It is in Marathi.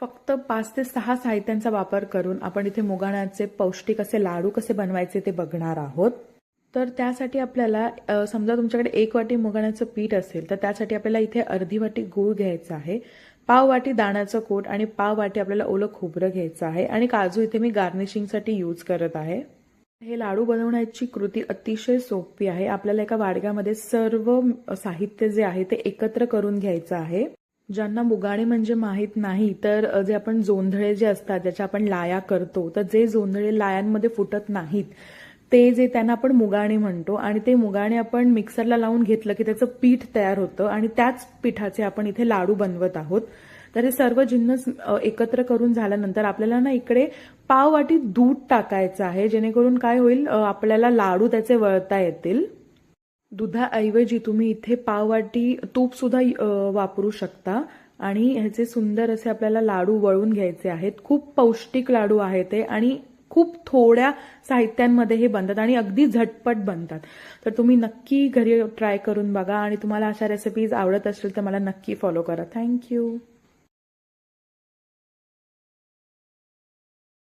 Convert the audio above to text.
फक्त पाच ते सहा साहित्यांचा वापर करून आपण इथे मुगाण्याचे पौष्टिक असे लाडू कसे बनवायचे ते बघणार आहोत. तर त्यासाठी आपल्याला समजा तुमच्याकडे एक वाटी मुगाण्याचं पीठ असेल तर त्यासाठी आपल्याला इथे अर्धी वाटी गूळ घ्यायचा आहे पाव वाटी दाण्याचं कोट आणि पाव वाटी आपल्याला ओलं खोबरं घ्यायचं आहे आणि काजू इथे मी गार्निशिंगसाठी यूज करत आहे. हे लाडू बनवण्याची कृती अतिशय सोपी आहे. आपल्याला एका वाडग्यामध्ये सर्व साहित्य जे आहे ते एकत्र करून घ्यायचं आहे. ज्यांना मुगाणे म्हणजे माहीत नाही तर जे आपण जोंधळे जे असतात ज्याच्या आपण लाया करतो तर जे जोंधळे लायांमध्ये फुटत नाहीत ते जे त्यांना आपण मुगाणे म्हणतो आणि ते मुगाणे आपण मिक्सरला लावून घेतलं की त्याचं पीठ तयार होतं आणि त्याच पिठाचे आपण इथे लाडू बनवत आहोत. तर हे सर्व जिन्नस एकत्र करून झाल्यानंतर आपल्याला ना इकडे पाव वाटी दूध टाकायचं आहे जेणेकरून काय होईल आपल्याला लाडू त्याचे वळता येतील. दुधाऐवजी तुम्ही इथे पाववाटी तूप सुद्धा वापरू शकता. आणि ह्याचे सुंदर असे आपल्याला लाडू वळून घ्यायचे आहेत. खूप पौष्टिक लाडू आहेत ते आणि खूप थोड्या साहित्यांमध्ये हे बनतात आणि अगदी झटपट बनतात. तर तुम्ही नक्की घरी ट्राय करून बघा आणि तुम्हाला अशा रेसिपीज आवडत असतील तर मला नक्की फॉलो करा. थँक्यू